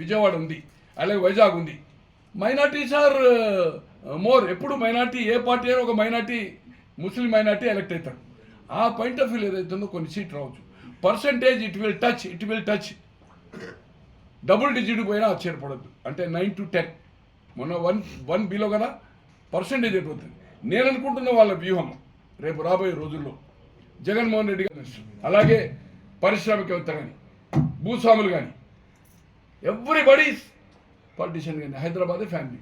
విజయవాడ ఉంది అలాగే వైజాగ్ ఉంది. మైనార్టీస్ ఆర్ మోర్ ఎప్పుడు మైనార్టీ ఏ పార్టీ అయినా ఒక మైనార్టీ ముస్లిం మైనార్టీ ఎలక్ట్ అవుతారు ఆ పాయింట్ ఆఫ్ వ్యూ ఏదైతుందో కొన్ని సీట్ రావచ్చు. Percentage it will touch it will touch. Double digit పోయినా ఆశ్చర్యపడద్దు. అంటే నైన్ టు టెన్. మొన్న వన్ వన్ బిలో కదా పర్సంటేజ్ అయిపోతుంది. నేను అనుకుంటున్న వాళ్ళ వ్యూహం రేపు రాబోయే రోజుల్లో జగన్మోహన్ రెడ్డి గారు అలాగే పారిశ్రామికవేత్త కానీ భూస్వాములు కానీ ఎవ్రీబడి పాలిటిషియన్ కానీ హైదరాబాదే ఫ్యామిలీ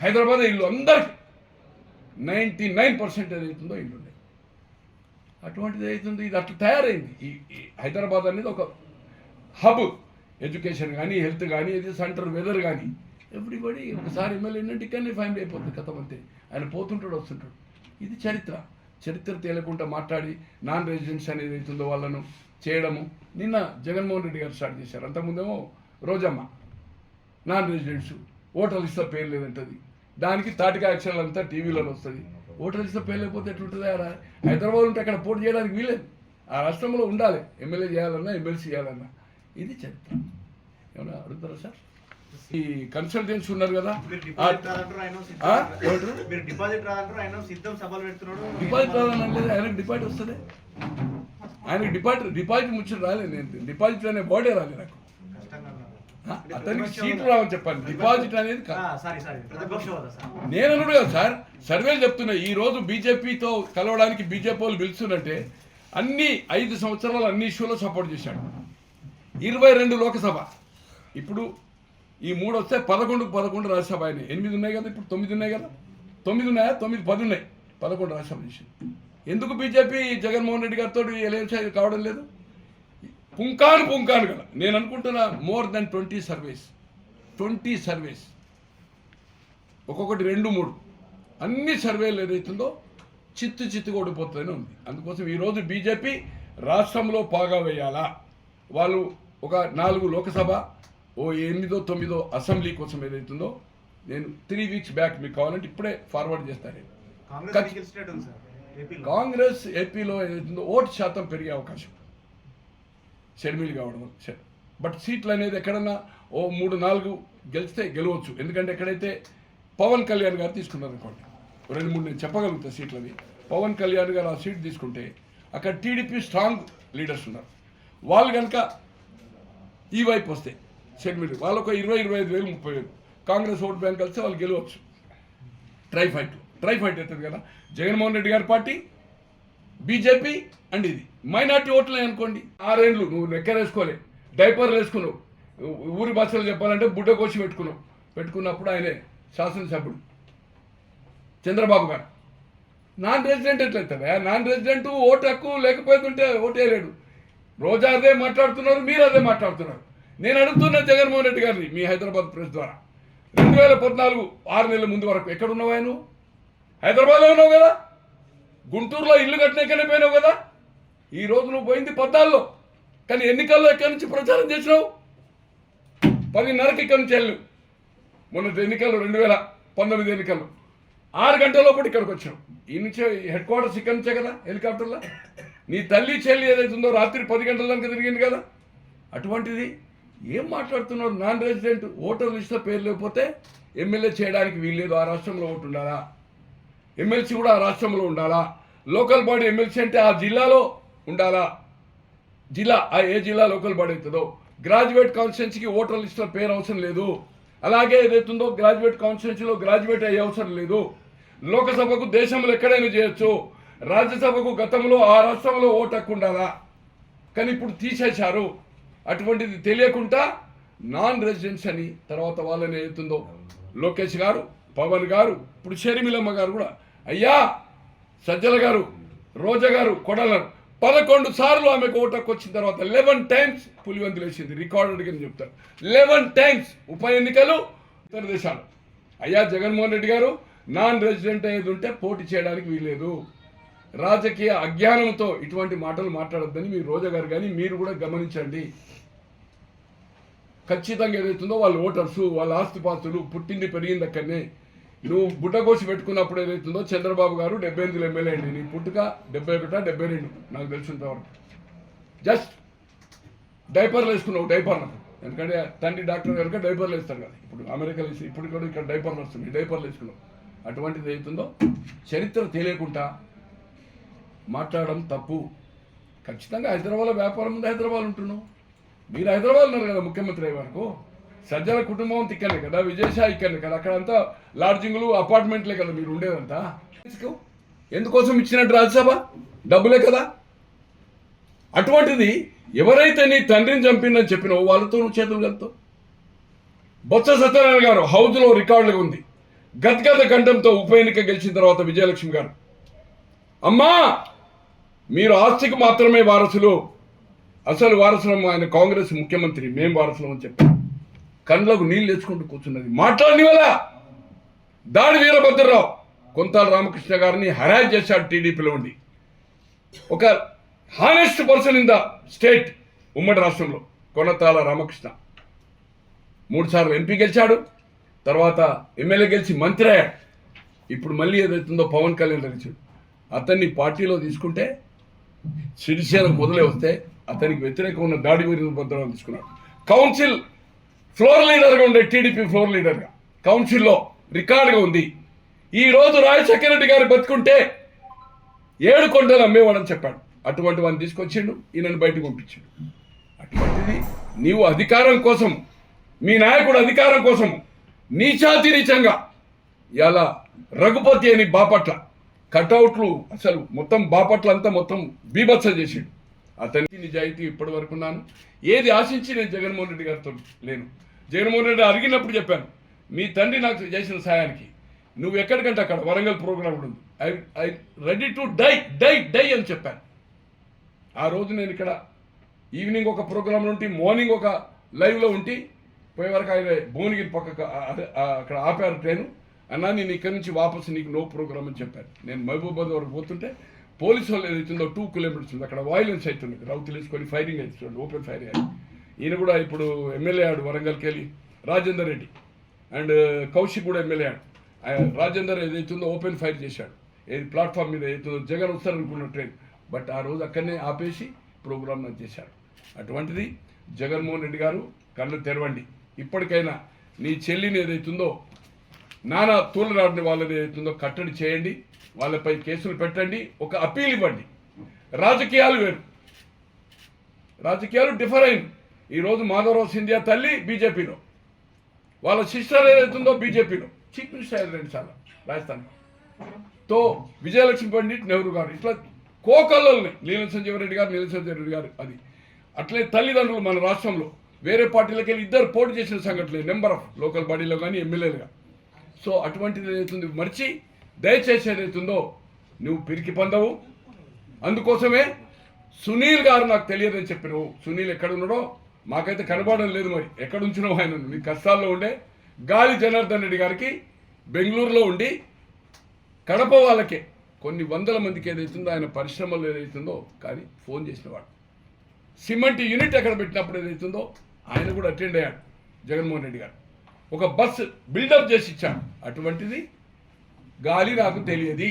హైదరాబాద్ ఇల్లు అందరికి నైంటీ నైన్ పర్సెంట్ ఏదైతుందో ఇల్లు ఉన్నాయి అటువంటిది అవుతుంది ఇది అట్లా తయారైంది. ఈ ఈ హైదరాబాద్ అనేది ఒక హబ్ ఎడ్యుకేషన్ కానీ హెల్త్ కానీ ఇది సెంటర్ వెదర్ కానీ ఎవ్రీబడి ఒకసారి ఎమ్మెల్యే ఏంటంటే ఇక్కడనే ఫ్యామిలీ అయిపోతుంది. కథ అంతే ఆయన పోతుంటాడు వస్తుంటాడు. ఇది చరిత్ర. చరిత్ర తేలకుండా మాట్లాడి నాన్ రెసిడెంట్స్ అనేది అవుతుందో వాళ్ళను చేయడము నిన్న జగన్మోహన్ రెడ్డి గారు స్టార్ట్ చేశారు. అంతకుముందేమో రోజమ్మ నాన్ రెసిడెంట్స్ ఓటర్ ఇస్తే పేరు లేదంటది. దానికి తాటికా అక్షరాలు అంతా టీవీలలో వస్తుంది. ఓటర్ ఇస్తే పేరు లేకపోతే ఎట్లుంటుంది ఆడ? హైదరాబాద్ ఉంటే అక్కడ పోటీ చేయడానికి వీలేదు ఆ రాష్ట్రంలో ఉండాలి. ఎమ్మెల్యే చేయాలన్నా ఎమ్మెల్సీ చేయాలన్నా. ఇది చరిత్ర. ఏమన్నా అడుగుతారా సార్? ఈ కన్సల్టెన్సీ ఉన్నారు కదా. డిపాజిట్ లేదు ఆయనకు డిపాజిట్ వస్తుంది. ఆయనకు డిపాజిట్ డిపాజిట్ ముచ్చట రాలేదు నేను. డిపాజిట్ అనే బాడీ రాలేదు నాకు? అతనికి సీటు రావని చెప్పాలి. డిపాజిట్ అనేది నేను అనుడు కదా సార్. సర్వేలు చెప్తున్నా ఈ రోజు బీజేపీతో కలవడానికి బీజేపీ వాళ్ళు పిలుస్తుందంటే అన్ని ఐదు సంవత్సరాలు అన్ని ఇష్యూలో సపోర్ట్ చేశాడు. ఇరవై రెండు లోకసభ. ఇప్పుడు ఈ మూడు వస్తే పదకొండుకు పదకొండు రాజ్యసభ ఆయన ఎనిమిది ఉన్నాయి కదా ఇప్పుడు? తొమ్మిది ఉన్నాయి కదా? తొమ్మిది ఉన్నాయా? తొమ్మిది పది ఉన్నాయి. పదకొండు రాజ్యసభ చేసింది. ఎందుకు బీజేపీ జగన్మోహన్ రెడ్డి గారితో ఎలక్షన్ కావడం లేదు? పుంకాను పుంకాను కదా. నేను అనుకుంటున్నా more than twenty surveys. Twenty surveys. ఒక్కొక్కటి రెండు మూడు. అన్ని సర్వేలు ఏదైతుందో చిత్తు చిత్తు ఓడిపోతుందని ఉంది. అందుకోసం ఈరోజు బీజేపీ రాష్ట్రంలో పాగా వేయాలా? వాళ్ళు ఒక నాలుగు లోకసభ ఓ ఎనిమిదో తొమ్మిదో అసెంబ్లీ కోసం ఏదైతుందో నేను త్రీ వీక్స్ బ్యాక్ మీకు కావాలంటే ఇప్పుడే ఫార్వర్డ్ చేస్తాను. కాంగ్రెస్ ఏపీలో. ఏదైతుందో ఓటు శాతం పెరిగే అవకాశం. షర్మిల్ కావడం బట్ సీట్లు అనేది ఎక్కడన్నా ఓ మూడు నాలుగు గెలిస్తే గెలవచ్చు. ఎందుకంటే ఎక్కడైతే పవన్ కళ్యాణ్ గారు తీసుకున్నారు అనుకోండి రెండు మూడు నేను చెప్పగలుగుతా సీట్లని పవన్ కళ్యాణ్ గారు ఆ సీట్ తీసుకుంటే అక్కడ టీడీపీ స్ట్రాంగ్ లీడర్స్ ఉన్నారు. వాళ్ళు కనుక ఈ వైపు వస్తే సెగ్మెంట్ వాళ్ళు ఒక ఇరవై ఇరవై ఐదు వేలు ముప్పై వేలు. కాంగ్రెస్ ఓట్ బ్యాంక్ కలిస్తే వాళ్ళు గెలవచ్చు. Try fight. ట్రై ఫైట్ అవుతుంది కదా. జగన్మోహన్ రెడ్డి గారి పార్టీ బీజేపీ అండ్ ఇది. మైనార్టీ ఓట్లే అనుకోండి. ఆరేండ్లు నువ్వు నెక్కరేసుకోలే డైపర్లు వేసుకున్నావు. ఊరి భాషలో చెప్పాలంటే బుడ్డ కోసి పెట్టుకున్నావు. పెట్టుకున్నప్పుడు ఆయనే శాసనసభ్యుడు. చంద్రబాబు గారు. నాన్ రెసిడెంట్ ఎట్లయితే నాన్ రెసిడెంట్ ఓటు హక్కు లేకపోతుంటే ఓటు వేయలేడు. రోజా అదే మాట్లాడుతున్నారు మీరు అదే మాట్లాడుతున్నారు. నేను అడుగుతున్నా జగన్మోహన్ రెడ్డి గారిని మీ హైదరాబాద్ ప్రెస్ ద్వారా. రెండు వేల పద్నాలుగు ఆరు నెలల ముందు వరకు ఎక్కడ ఉన్నావా నువ్వు? హైదరాబాద్లో ఉన్నావు కదా? గుంటూరులో ఇల్లు కట్టినాకనే పోయినావు కదా? ఈ రోజు నువ్వు పోయింది పద్నాలుగులో. కానీ ఎన్నికల్లో ఎక్కడి నుంచి ప్రచారం చేసినావు? పదిన్నరకి ఇక్కడి నుంచి వెళ్ళు. మొన్న ఎన్నికల్లో రెండు వేల పంతొమ్మిది ఎన్నికల్లో. ఆరు గంటల లోపల ఇక్కడికి వచ్చావు. ఈ నుంచే హెడ్ క్వార్టర్స్ ఇక్కడి నుంచే కదా హెలికాప్టర్లో? నీ తల్లి చెల్లి ఏదైతే ఉందో రాత్రి పది గంటల దానికి తిరిగింది కదా? అటువంటిది ఏం మాట్లాడుతున్నారు? నాన్ రెసిడెంట్ ఓటర్ లిస్ట్ పేరు లేకపోతే ఎమ్మెల్యే చేయడానికి వీల్లేదు. ఆ రాష్ట్రంలో ఓటు ఉండాలా? ఎమ్మెల్సీ కూడా ఆ రాష్ట్రంలో ఉండాలా? లోకల్ బాడీ ఎమ్మెల్సీ అంటే ఆ జిల్లాలో ఉండాలా? జిల్లా ఆ ఏ జిల్లా లోకల్ బాడీ అవుతుందో? గ్రాడ్యుయేట్ కాన్స్టిట్యున్సీకి ఓటర్ లిస్టులో పేరు అవసరం లేదు. అలాగే ఏదైతుందో గ్రాడ్యుయేట్ కాన్స్టిట్యున్సీలో గ్రాడ్యుయేట్ అయ్యే అవసరం లేదు. లోకసభకు దేశంలో ఎక్కడైనా చేయొచ్చు. రాజ్యసభకు గతంలో ఆ రాష్ట్రంలో ఓటు హక్కు ఉండాలా? కానీ ఇప్పుడు తీసేశారు. అటువంటిది తెలియకుండా నాన్ రెసిడెన్స్ అని తర్వాత వాళ్ళని ఏదైతుందో లోకేష్ గారు పవన్ గారు ఇప్పుడు షర్మిలమ్మ గారు కూడా అయ్యా సజ్జల గారు రోజా గారు కొడలరు పదకొండు సార్లు ఆమెకు ఓటకు వచ్చిన తర్వాత లెవెన్ టైమ్స్ పులివంతులు వేసింది రికార్డెడ్ అని చెప్తారు. లెవెన్ టైమ్స్ ఉప ఎన్నికలు ఇతర దేశాలు. అయ్యా జగన్మోహన్ రెడ్డి గారు నాన్ రెసిడెంట్ అయ్యేది ఉంటే పోటీ చేయడానికి వీల్లేదు. రాజకీయ అజ్ఞానంతో ఇటువంటి మాటలు మాట్లాడొద్దని మీరు రోజా గారు కానీ మీరు కూడా గమనించండి. ఖచ్చితంగా ఏదైతుందో వాళ్ళ ఓటర్స్ వాళ్ళ ఆస్తిపాస్తులు పుట్టింది పెరిగింది అక్కడనే నువ్వు బుడ్డకోసి పెట్టుకున్నప్పుడు ఏదైతుందో చంద్రబాబు గారు డెబ్బై ఎనిమిది ఎమ్మెల్యే అండి నీ పుట్టుక డెబ్బై ఒకట డెబ్బై రెండు? నాకు తెలిసినంతవరకు జస్ట్ డైపర్లు వేసుకున్నావు డైపర్లు. ఎందుకంటే తండ్రి డాక్టర్ కనుక డైపర్లు వేస్తారు కదా. ఇప్పుడు అమెరికాలో వేసి ఇప్పుడు కూడా ఇక్కడ డైపర్లు వస్తున్నాయి డైపర్లు వేసుకున్నావు. అటువంటిది అవుతుందో చరిత్ర తెలియకుండా మాట్లాడడం తప్పు. ఖచ్చితంగా హైదరాబాద్లో వ్యాపారం ఉంది? హైదరాబాద్ ఉంటున్నావు. మీరు హైదరాబాద్ ఉన్నారు కదా ముఖ్యమంత్రి అయ్యే వరకు? సజ్జల కుటుంబం అంతా ఇక్కడనే కదా విజయశాఖ ఇక్కడనే కదా అక్కడంతా లాడ్జింగ్లు అపార్ట్మెంట్లే కదా మీరు ఉండేదంతా? ఎందుకోసం ఇచ్చినట్టు రాజ్యసభ? డబ్బులే కదా? అటువంటిది ఎవరైతే నీ తండ్రిని చంపిందని చెప్పినో వాళ్ళతో నువ్వు చేతులు కలుతావు బొత్స సత్యనారాయణ గారు హౌజ్లో రికార్డులుగా ఉంది. గద్గద గంటంతో ఉప ఎన్నిక గెలిచిన తర్వాత విజయలక్ష్మి గారు. అమ్మా మీరు ఆస్తికి మాత్రమే వారసులు. అసలు వారసులం ఆయన కాంగ్రెస్ ముఖ్యమంత్రి మేం వారసులం అని చెప్పారు కళ్ళకు నీళ్ళు తెచ్చుకుంటూ కూర్చున్నది. మాట్లాడని వల్ల దాడి వీరభద్రరావు కొంతాల రామకృష్ణ గారిని హరాజ్ చేశాడు టీడీపీలో ఉండి. ఒక honest person in the state ఉమ్మడి రాష్ట్రంలో కొనతాల రామకృష్ణ. మూడుసార్లు ఎంపీ గెలిచాడు తర్వాత ఎమ్మెల్యే గెలిచి మంత్రి అయ్యాడు. ఇప్పుడు మళ్ళీ ఏదైతుందో పవన్ కళ్యాణ్ గెలిచాడు అతన్ని పార్టీలో తీసుకుంటే సిరిసేన మొదలే వస్తే అతనికి వ్యతిరేకం ఉన్న దాడి వీరభద్రరావు తీసుకున్నాడు. కౌన్సిల్ ఫ్లోర్ లీడర్గా ఉండే టీడీపీ ఫ్లోర్ లీడర్గా కౌన్సిల్లో రికార్డుగా ఉంది. ఈరోజు రాజశేఖర రెడ్డి గారు బతుకుంటే ఏడు కొండలు అమ్మేవాడని చెప్పాడు. అటువంటి వాడిని తీసుకొచ్చిండు ఈయనను బయటకు పంపించాడు. అటువంటిది నీవు అధికారం కోసం మీ నాయకుడు అధికారం కోసం నీచాతి నీచంగా ఇలా రఘుపతి అని బాపట్ల కటౌట్లు అసలు మొత్తం బాపట్ల అంతా మొత్తం బీభత్స చేసిండు. అతనికి నిజాయితీ ఇప్పటి వరకు ఉన్నాను. ఏది ఆశించి నేను జగన్మోహన్ రెడ్డి గారితో లేను. జగన్మోహన్ రెడ్డి అడిగినప్పుడు చెప్పాను మీ తండ్రి నాకు చేసిన సాయానికి నువ్వు ఎక్కడికంటే అక్కడ? వరంగల్ ప్రోగ్రామ్ ఉంది. I I ready to die die die అని చెప్పాను. ఆ రోజు నేను ఇక్కడ ఈవినింగ్ ఒక ప్రోగ్రాంలో ఉంటే మార్నింగ్ ఒక లైవ్లో ఉండి పోయే వరకు ఆయన భువనగిరి పక్కకు అక్కడ ఆపారు ట్రైను. అన్నా నేను ఇక్కడి నుంచి వాపసు నీకు నో ప్రోగ్రామ్ అని చెప్పాను. నేను మహబూబాద్ వరకు పోతుంటే పోలీసు వాళ్ళు ఏదైతుందో టూ కిలోమీటర్స్ ఉంది అక్కడ వాయిలెన్స్ అవుతుంది రౌతులు వేసుకొని ఫైరింగ్ అవుతుంది ఓపెన్ ఫైరింగ్ అయ్యి ఈయన కూడా ఇప్పుడు ఎమ్మెల్యే ఆడు వరంగల్కి వెళ్ళి రాజేందర్ రెడ్డి అండ్ uh, కౌశిక్ కూడా ఎమ్మెల్యే ఆడు. రాజేందర్ ఏదైతుందో ఓపెన్ ఫైర్ చేశాడు. ఏది ప్లాట్ఫామ్ మీద ఏదైతుందో జగన్ వస్తారనుకున్న ట్రైన్ బట్ ఆ రోజు అక్కడనే ఆపేసి ప్రోగ్రామ్ చేశాడు. అటువంటిది జగన్మోహన్ రెడ్డి గారు కళ్ళు తెరవండి. ఇప్పటికైనా నీ చెల్లిని ఏదైతుందో నానా తూలరాడిని వాళ్ళని ఏదైతుందో కట్టడి చేయండి వాళ్ళపై కేసులు పెట్టండి ఒక అప్పీల్ ఇవ్వండి. రాజకీయాలు వేరు. రాజకీయాలు డిఫర్ అయింది ఈరోజు మాధవరావు సింధియా తల్లి బీజేపీలో. వాళ్ళ సిస్టర్ ఏదైతుందో బీజేపీలో. చీఫ్ మినిస్టర్ అయ్యారు రెండు సార్లు రాజస్థాన్. తో విజయలక్ష్మి పండిట్ నెహ్రూ గారు. ఇట్లా కోకల్లల్ని నీలం సంజీవ రెడ్డి గారు నీలం సంజీవ రెడ్డి గారు అది. అట్లే తల్లిదండ్రులు మన రాష్ట్రంలో. వేరే పార్టీలకు వెళ్ళి ఇద్దరు పోటీ చేసిన సంఘటనలు. నెంబర్ ఆఫ్ లోకల్ బాడీలో కానీ ఎమ్మెల్యేలుగా సో అటువంటిది ఏదైతుంది మర్చి దయచేసి ఏదైతుందో నువ్వు పిరికి పొందవు. అందుకోసమే సునీల్ గారు నాకు తెలియదని చెప్పినవు. సునీల్ ఎక్కడ ఉన్నాడో మాకైతే కనబడడం లేదు మరి. ఎక్కడ ఉంచినావు ఆయన? నీ కష్టాల్లో ఉండే. గాలి జనార్దన్ రెడ్డి గారికి బెంగళూరులో ఉండి కడప వాళ్ళకే కొన్ని వందల మందికి ఏదైతుందో ఆయన పరిశ్రమలో ఏదైతుందో కానీ ఫోన్ చేసినవాడు. సిమెంట్ యూనిట్ ఎక్కడ పెట్టినప్పుడు ఏదైతుందో ఆయన కూడా అటెండ్ అయ్యాడు జగన్మోహన్ రెడ్డి గారు. ఒక బస్ బిల్డప్ చేసి ఇచ్చాను అటువంటిది గాలి నాకు తెలియదు.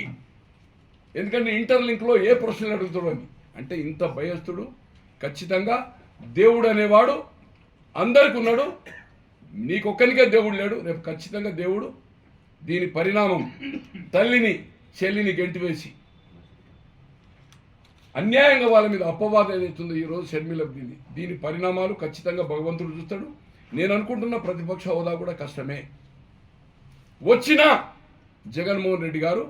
ఎందుకంటే ఇంటర్లింక్లో ఏ ప్రశ్నలు అడుగుతాడు అని. అంటే ఇంత భయస్థుడు ఖచ్చితంగా దేవుడు అనేవాడు అందరికి ఉన్నాడు. నీకొక్కనికే దేవుడు లేడు. రేపు ఖచ్చితంగా దేవుడు దీని పరిణామం తల్లిని చెల్లిని గెంటివేసి అన్యాయంగా వాళ్ళ మీద అపవాదం ఏదైతుందో ఈరోజు షర్మిల దీని దీని పరిణామాలు ఖచ్చితంగా భగవంతుడు చూస్తాడు. నేను అనుకుంటున్న ప్రతిపక్ష హోదా కూడా కష్టమే. వచ్చినా జగన్మోహన్ రెడ్డి గారు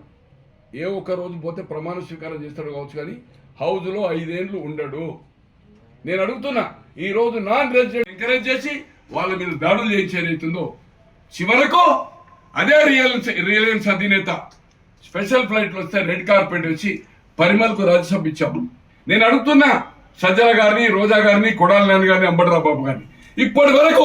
ఏ ఒక్క రోజు పోతే ప్రమాణ స్వీకారం చేస్తాడు కావచ్చు కానీ హౌజ్లో ఐదేండ్లు ఉండడు. నేను అడుగుతున్నా ఈ రోజు నాన్ రెసిడెంట్ ఎంకరేజ్ చేసి వాళ్ళ మీద దాడులు చేయించేదైతుందో చివరకు అదే రియల్ రిలయన్స్ అధినేత స్పెషల్ ఫ్లైట్లు వస్తే రెడ్ కార్పెట్ వచ్చి పరిమళకు రాజ్యసభ ఇచ్చాము. నేను అడుగుతున్నా సజ్జల గారిని రోజా గారిని కొడాలి నాన్న గారిని అంబటరావు బాబు గారిని. ఇప్పటి వరకు